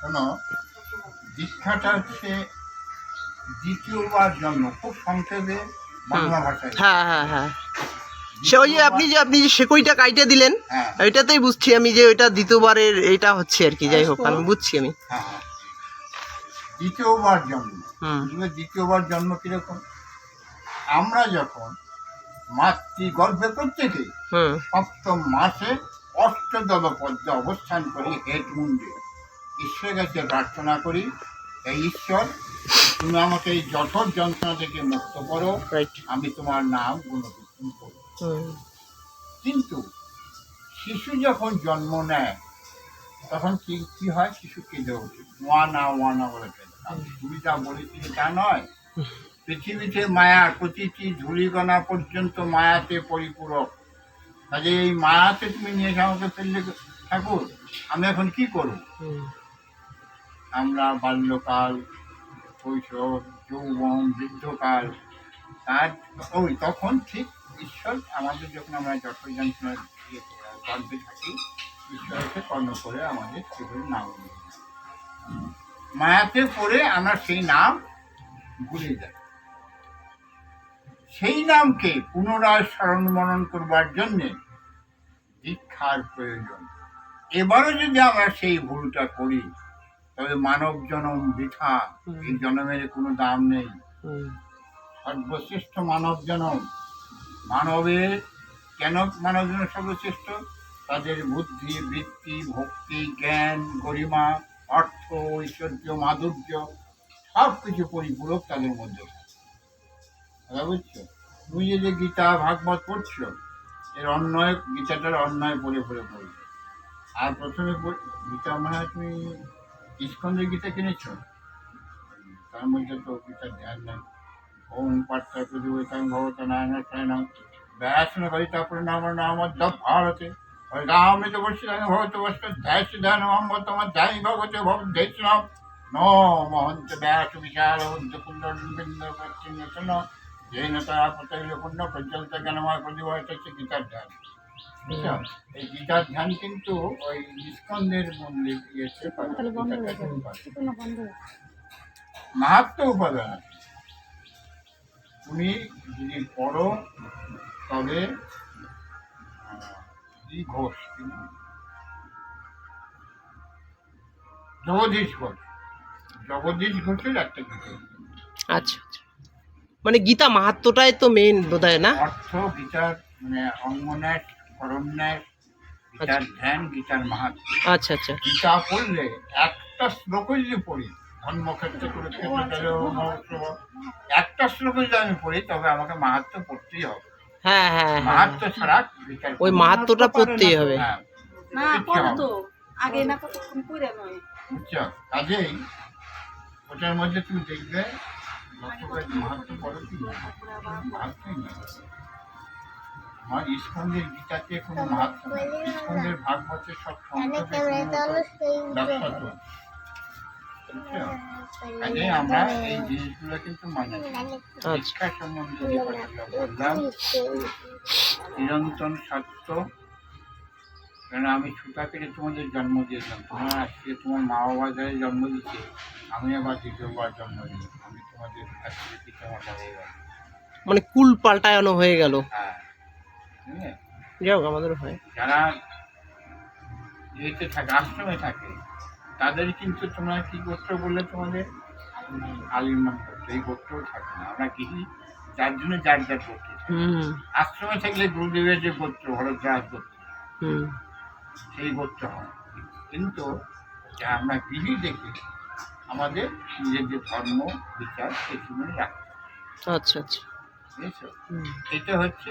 শোনো দীক্ষাটা হচ্ছে দ্বিতীয়বার জন্ম খুব সংক্ষেপে বাংলা ভাষায়। হ্যাঁ হ্যাঁ হ্যাঁ। সে ওই যে আপনি যে আপনি যে সেকইটা কাইটে দিলেন হ্যাঁ। ওইটাতেই বুঝছি আমি যে ওইটা দ্বিতীয়বারের এটা হচ্ছে আর কি যাই হোক আমি বুঝছি আমি। হ্যাঁ হ্যাঁ। দ্বিতীয়বার জন্ম। দ্বিতীয়বার জন্ম কীরকম? আমরা যখন মাতৃ গর্ভে প্রত্যেকে হুম। সপ্তম মাসে অষ্টদল পদ্মে অবস্থান করি হেড মুন্ডে। ঈশ্বরের কাছে প্রার্থনা করি এই ঈশ্বর তুমি আমাকে এই জঠর যন্ত্রণা থেকে মুক্ত করো। আমি তোমার নাম গুণকীর্তন হুম। কিন্তু শিশু যখন জন্ম নেয় তখন কি কি হয়? শিশু কেঁদে ওঠে ওয়ানা ওয়ানা বলে কেঁদে তুমি যা বলেছিলে তা নয়। পৃথিবীতে মায়া প্রতিটি ধূলিকণা পর্যন্ত মায়াতে পরিপূরক। কাজে এই মায়াতে তুমি নিয়ে এসে আমাকে ফেললে ঠাকুর আমি এখন কি করব? আমরা বাল্যকাল, কৈশোর, যৌবন, বৃদ্ধকাল, তার ওই তখন ঠিক ঈশ্বর আমাদের যখন আমরা যত যন্ত্রণা গল্পে থাকি ঈশ্বরকে কর্ণ করে আমাদের সেগুলো নাম মায়াতে পড়ে আমরা সেই নাম ভুলে যাই। সেই নামকে পুনরায় স্মরণ মরণ করবার জন্যে দীক্ষার প্রয়োজন। এবারও যদি আমরা সেই ভুলটা করি তবে মানব জনম বৃথা। এই জনমের কোনো দাম নেই। সর্বশ্রেষ্ঠ মানব জনম। মানবের কেন মানব জনম সর্বশ্রেষ্ঠ? তাদের বুদ্ধি বৃত্তি ভক্তি জ্ঞান গরিমা অর্থ ঐশ্বর্য মাধুর্য সব কিছু পরিপূরক তাদের মধ্যে। কথা বুঝছ? তুমি যে গীতা ভাগবত পড়ছো এর অন্যয় গীতাটার অন্যায় পড়ে পড়ে পড়বে আর প্রথমে গীতা মনে হয় তুমি ইস্কন্দের গীতা কিনেছো তার মধ্যে তো গীতার ধ্যান নেই ওম পাঠ্য প্রতিবেদন ভগত নারায়ণ শয়নম ব্যাসন করিতা নাম নাম ভারতে রামিত বর্ষিতাং ভগত বস্ত ধ্যাস ধ্যান মোহাম্মদ তোমার ধ্যান ভগতে ভগত ধ্যাসনম ন মহন্ত ব্যাস বিশাল উদ্ধ কুণ্ড বিন্দ পশ্চিম জৈন তারা প্রত্যেক পুণ্য প্রজ্বলিত জ্ঞানময় প্রতিভাত হচ্ছে গীতার ধ্যান বুঝছো? এই গীতার ধ্যান কিন্তু ওই ইস্কন্দের মন্দির ইয়েছে। মাহাত্ম উপাদান আছে। তুমি যদি পড়ো তবে ঘোষ জগদীশ ঘোষ। জগদীশ ঘোষের একটা গীতা আচ্ছা আচ্ছা। মানে গীতা মাহাত্মটাই তো মেন বোধ হয় না? অর্থ গীতার মানে করন্যাস গীতার ধ্যান গীতার মাহাত্ম। আচ্ছা আচ্ছা। গীতা পড়লে একটা শ্লোকও যদি পড়ি। ধর্মক্ষেত্রে কুরুক্ষেত্রে একটা শ্লোক যদি আমি পড়ি তবে আমাকে মাহাত্ম পড়তেই হবে। হ্যাঁ হ্যাঁ হ্যাঁ। মাহাত্ম ছাড়া ওই মাহাত্মটা পড়তেই হবে। হ্যাঁ। না কিচ্ছু পড়ো আগে না কতক্ষণ পড়ে নয় বুঝছ কাজেই ওটার মধ্যে তুমি দেখবে মাহাত্ম পড়ো কি আমার। ইস্কন্দের গীতাতে কোনো মাহাত্ম ইস্কন্দের ভাগবতের সব বুঝছ? আমরা এই জিনিসগুলো কিন্তু মানি। আচ্ছা। শিক্ষা সম্বন্ধে যে বললাম চিরন্তন সত্য কেন আমি ছুটা পেরে তোমাদের জন্ম দিয়েছিলাম। তোমার আজকে তোমার মা বাবা যারা জন্ম দিচ্ছে আমি আবার দ্বিতীয়বার জন্ম দিই আমি তোমাদের আজকে পিতা মাতা হয়ে গেল মানে কুল পাল্টানো হয়ে গেল। হ্যাঁ? যাই হোক আমাদেরও হয়। যারা ইয়েতে থাকে আশ্রমে থাকে তাদের কিন্তু তোমরা কি গোত্র বললে তোমাদের? আলিমান গোত্র এই গোত্রও থাকে না। আমরা কি যার জন্য যার যার গোত্র আশ্রমে থাকলে গুরুদেবের যে গোত্র ভরদ্বাজ গোত্র হুম। সেই গোত্র হয়। কিন্তু যা আমরা গৃহী দেখি আমাদের নিজের যে ধর্ম বিচার সেগুলো রাখতে। আচ্ছা আচ্ছা। এটা হচ্ছে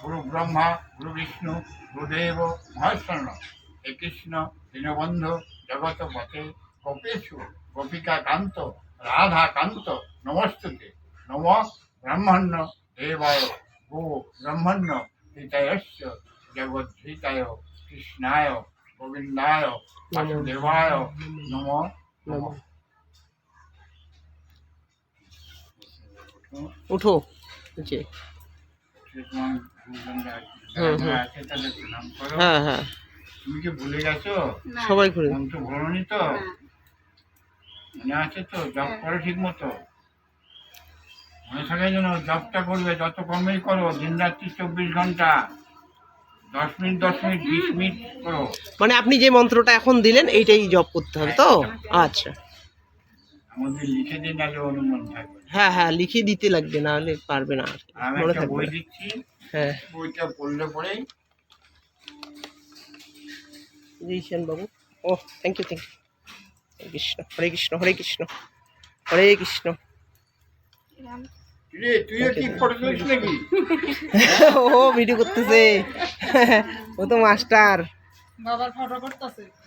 গুরু ব্রহ্মা গুরু বিষ্ণু গুরুদেব মহেশ্বর হে কৃষ্ণ দীনবন্ধু জগৎ পথে গোপেশু গোপিকা কান্ত রাধা কান্ত নমস্তুতে। নম ব্রহ্মণ্য দেবায় গো ব্রহ্মণ্য হিতায়স্য জগদ্ধিতায় কৃষ্ণায় গোবিন্দায় বাসুদেবায় নম নম। উঠো জি হ্যাঁ হ্যাঁ। তুমি কি ভুলে গেছো? সবাই করে মন্ত্র ভুলনি তো? মনে আছে তো? জব করো ঠিক মতো মনে থাকে যেন জবটা করবে যত কমেই করো দিন রাত্রি চব্বিশ ঘণ্টা। দশ মিনিট দশ মিনিট বিশ মিনিট করো। মানে আপনি যে মন্ত্রটা এখন দিলেন এইটাই জব করতে হবে তো? আচ্ছা। আমাদের লিখে দিন আগে অনুমান থাকবে। হ্যাঁ হ্যাঁ লিখে দিতে লাগবে না হলে পারবে না আর আমি মনে একটা থাকবে বই দিচ্ছি। হ্যাঁ। বাবু। ও thank you thank you Krishna Hare Krishna Hare Krishna Hare Krishna. O video master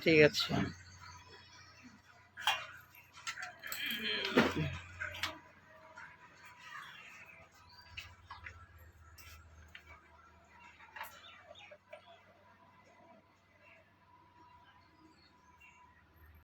ঠিক আছে।